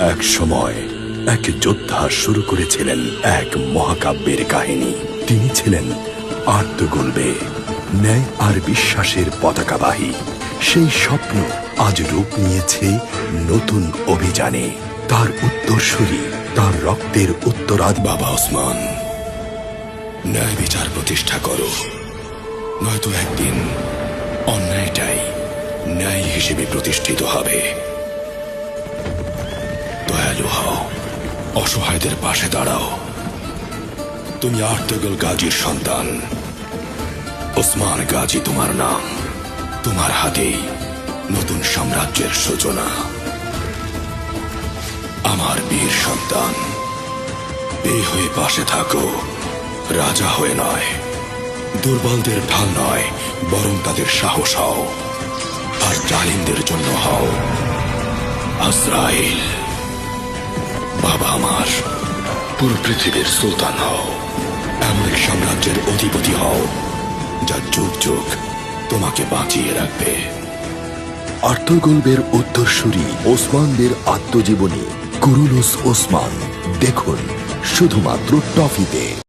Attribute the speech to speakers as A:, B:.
A: এক সময় এক যোদ্ধা শুরু করেছিলেন এক মহাকাব্যের কাহিনী। তিনি ছিলেন আত্মগল্পে ন্যায় আর বিশ্বাসের পতাকাবাহী। সেই স্বপ্ন আজ রূপ নিয়েছে নতুন অভিযানে। তার উত্তরসূরি, তার রক্তের উত্তরাদ বাবা ওসমান। ন্যায় বিচার প্রতিষ্ঠা করো। নয়তো একদিন অন্যায়টাই ন্যায় হিসেবে প্রতিষ্ঠিত হবে। দয়ালু হও, অসহায়দের পাশে দাঁড়াও। তুমি আর্তগল গাজীর সন্তান, ওসমান গাজী তোমার নাম, তোমার হাতেই নতুন সাম্রাজ্যের সূচনা। আমার বীর সন্তান, এই হয়ে পাশে থাকো, রাজা হয়ে নয়, দুর্বলদের ঢাল নয়, বরং তাদের সাহস হও, আর জালিমদের জন্য হও। আজরাইল। আমার। পুরো পৃথিবীর সুলতান হও। এমন এক সাম্রাজ্যের অধিপতি হও, যা যুগ যুগ তোমাকে বাঁচিয়ে রাখবে। আর্থগল্পের উত্তরসূরি ওসমানদের আত্মজীবনী কুরুলুস ওসমান। দেখুন, শুধুমাত্র টফিতে।